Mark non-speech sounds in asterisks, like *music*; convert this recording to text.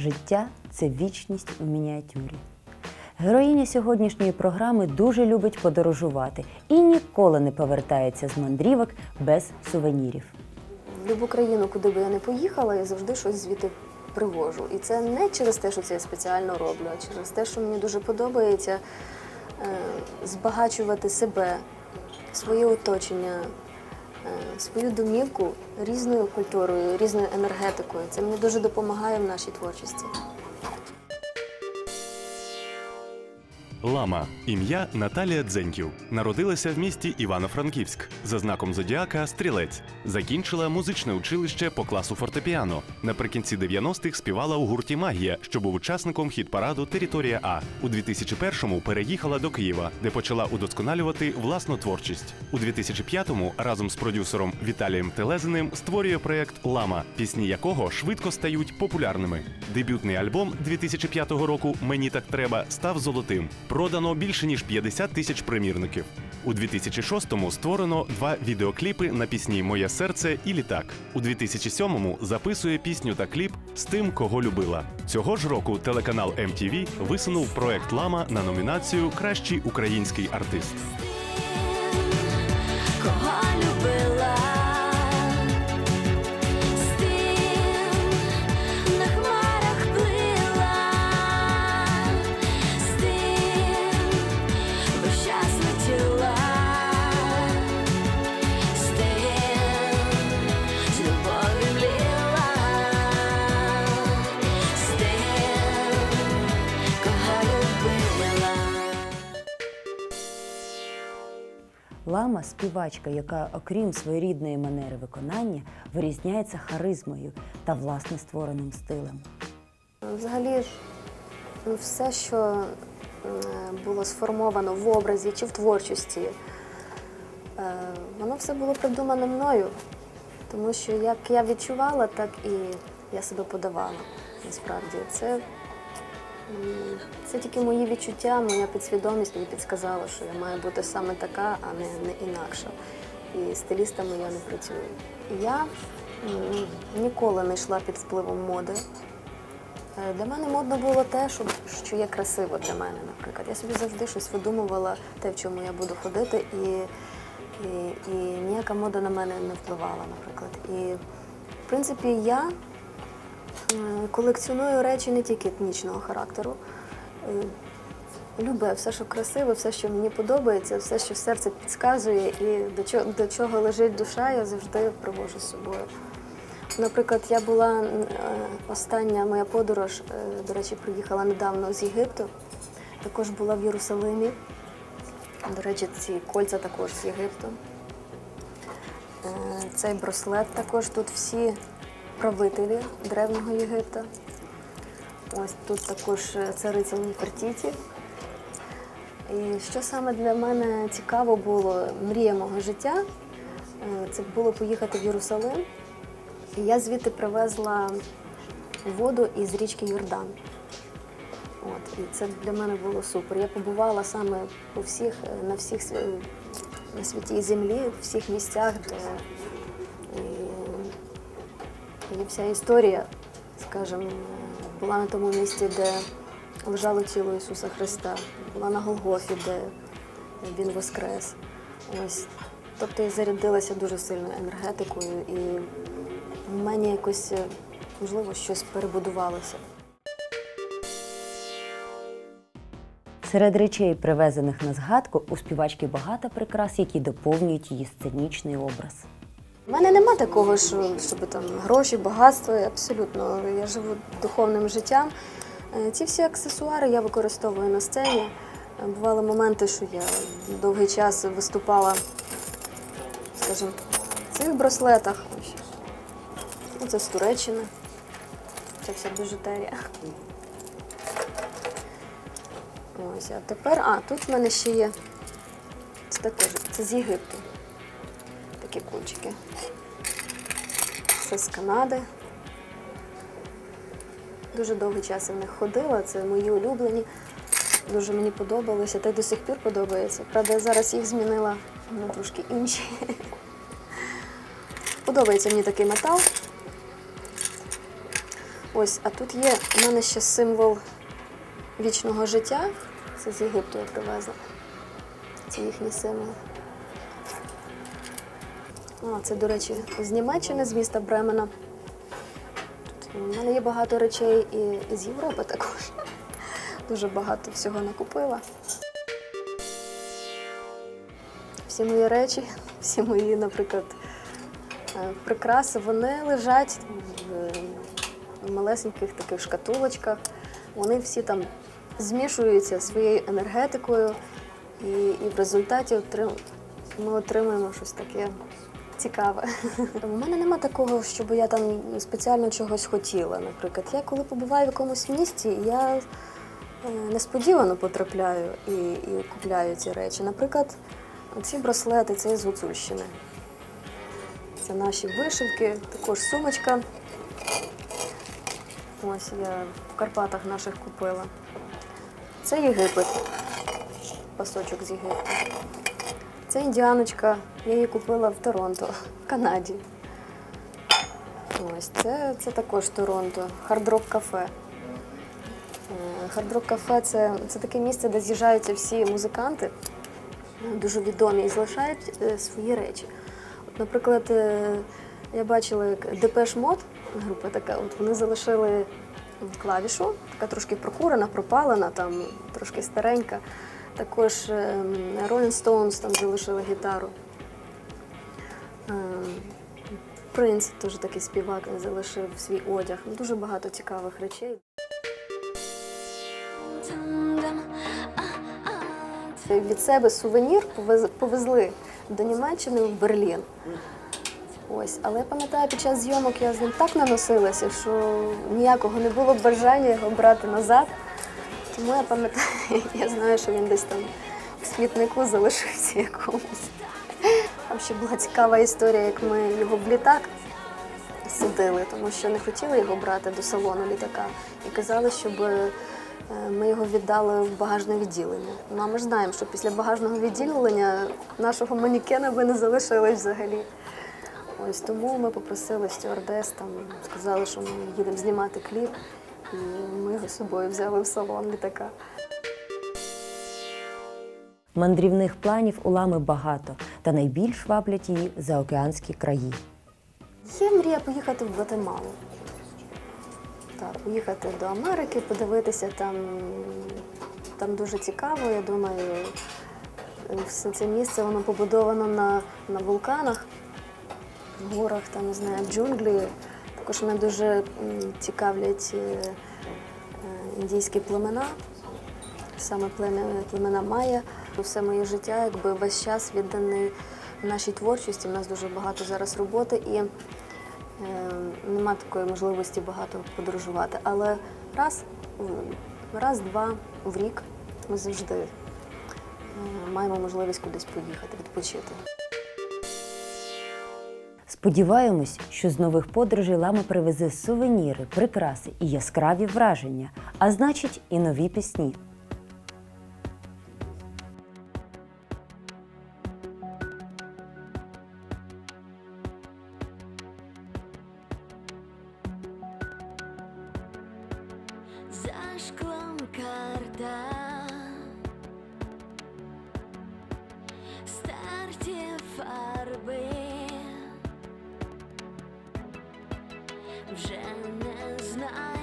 Життя це вічність у мініатюрі. Героїня сьогоднішньої програми дуже любить подорожувати і ніколи не повертається з мандрівок без сувенірів. В любу країну, куди би я не поїхала, я завжди щось звідти привожу. І це не через те, що це я спеціально роблю, а через те, що мені дуже подобається е, збагачувати себе, своє оточення, е, свою домівку різною культурою, різною енергетикою. Це мені дуже допомагає в нашій творчості. Лама ім'я Наталія Дзеньків. Народилася в місті Івано-Франківськ за знаком зодіака Стрілець. Закінчила музичне училище по класу фортепіано. Наприкінці 90-х співала у гурті Магія, що був учасником хіт-параду Територія А. У 2001-му переїхала до Києва, де почала удосконалювати власну творчість. У 2005-му разом з продюсером Віталієм Телезиним створює проєкт Лама, пісні якого швидко стають популярними. Дебютний альбом 2005 року Мені так треба став золотим. Продано більше ніж 50 тисяч примірників. У 2006-му створено два відеокліпи на пісні Моє серце і літак. У 2007-му записує пісню та кліп з тим, кого любила. Цього ж року телеканал MTV висунув проект Лама на номінацію Кращий український артист. Лама співачка, яка, окрім своєрідної манери виконання, вирізняється харизмою та власне створеним стилем. Взагалі, ну, все, що е, було сформовано в образі чи в творчості, е, воно все було придумано мною. Тому що як я відчувала, так і я себе подавала. Насправді, це, це тільки мої відчуття, моя підсвідомість мені підсказала, що я маю бути саме така, а не, не інакша. І стилістами я не працюю. Я ніколи не йшла під впливом моди. Е, Для мене модно було те, що, що є красиво для мене, наприклад. Я собі завжди щось видумувала, те, в чому я буду ходити, і, і, і ніяка мода на мене не впливала, наприклад. І, в принципі, я колекціоную речі не тільки етнічного характеру. Е, Люблю все, що красиво, все, що мені подобається, все, що серце підказує, і до чого, до чого лежить душа, я завжди привожу з собою. Наприклад, я була е, остання моя подорож, е, до речі, приїхала недавно з Єгипту. Також була в Єрусалимі. До речі, ці кольця також з Єгипту. Цей браслет також тут всі правителі древнього Єгипта. Ось тут також е, цариця Нефертіті. І що саме для мене цікаво було, мрія мого життя, е, це було поїхати в Єрусалим. І я звідти привезла воду із річки Йордан. От, і це для мене було супер. Я побувала саме по всіх, е, на всіх на святій землі, в всіх місцях, де і вся історія, скажімо, була на тому місці, де лежало тіло Ісуса Христа, була на Голгофі, де Він воскрес. Ось. Тобто я зарядилася дуже сильною енергетикою і в мені якось, можливо, щось перебудувалося. Серед речей, привезених на згадку, у співачки багато прикрас, які доповнюють її сценічний образ. У мене нема такого, що щоб там гроші, багатство. Абсолютно. Я живу духовним життям. Е, Ці всі аксесуари я використовую на сцені. Е, Бували моменти, що я довгий час виступала, скажімо, в цих браслетах. Ну, Це з Туреччини. Це вся біжутерія. Ось, а тепер, а, тут в мене ще є. Це також, це з Єгипту. Такі кульчики. Це з Канади. Дуже довгий час я в них ходила, це мої улюблені. Дуже мені подобалося, та й до сих пір подобається. Правда, я зараз їх змінила на трошки інші. Подобається мені такий метал. Ось, а тут є у мене ще символ вічного життя. Це з Єгипту я привезла. Це їхній символ. А, це, до речі, з Німеччини, з міста Бремена. У мене є багато речей і з Європи також. *laughs* Дуже багато всього накупила. Всі мої речі, *laughs* всі мої, наприклад, е, прикраси, вони лежать в малесеньких таких шкатулочках. Вони всі там змішуються своєю енергетикою, і, і в результаті ми отримуємо щось таке цікаве. У мене нема такого, щоб я там спеціально чогось хотіла. Наприклад, я коли побуваю в якомусь місті, я е, несподівано потрапляю і, і купляю ці речі. Наприклад, ці браслети це з Гуцульщини. Це наші вишивки, також сумочка. Ось я в Карпатах наших купила. Це Єгипет. Пасочок з Єгипту. Це індіаночка. Я її купила в Торонто, в Канаді. Ось це, це також Торонто. Хардрок кафе. Хардрок кафе це, це таке місце, де з'їжджаються всі музиканти, дуже відомі, і залишають е, свої речі. Наприклад, е, я бачила, як Депеш Мод, група така, от вони залишили клавішу, така трошки прокурена, пропалена, там трошки старенька. Також ем, Rolling Stones там залишили гітару. Ем, Принц теж такий співак залишив свій одяг. Ну, Дуже багато цікавих речей. Від себе сувенір повез- повезли до Німеччини в Берлін. Ось, але я пам'ятаю, під час зйомок я з ним так наносилася, що ніякого не було бажання його брати назад. Тому я пам'ятаю, *laughs* я знаю, що він десь там в смітнику залишився якомусь. Там ще була цікава історія, як ми його в літак садили, тому що не хотіли його брати до салону літака і казали, щоб е, ми його віддали в багажне відділення. Ну а ми ж знаємо, що після багажного відділення нашого манікена би не залишилось взагалі. Ось тому ми попросили стюардес, там сказали, що ми їдемо знімати кліп, і ми його з собою взяли в салон літака. Мандрівних планів у лами багато, та найбільш ваблять її заокеанські краї. Є мрія поїхати в Гватемалу. Так, поїхати до Америки, подивитися там. Там дуже цікаво, я думаю, все це місце воно побудовано на, на вулканах, горах, там, не знаю, джунглі. Також мене дуже цікавлять е, е, індійські племена, саме племена Майя. Все моє життя, якби весь час відданий нашій творчості. У нас дуже багато зараз роботи і е, нема такої можливості багато подорожувати. Але раз, раз-два в рік ми завжди маємо можливість кудись поїхати, відпочити. Сподіваємось, що з нових подорожей лама привезе сувеніри, прикраси і яскраві враження, а значить, і нові пісні. За шклом карта Старті фарби Вже не знайдеш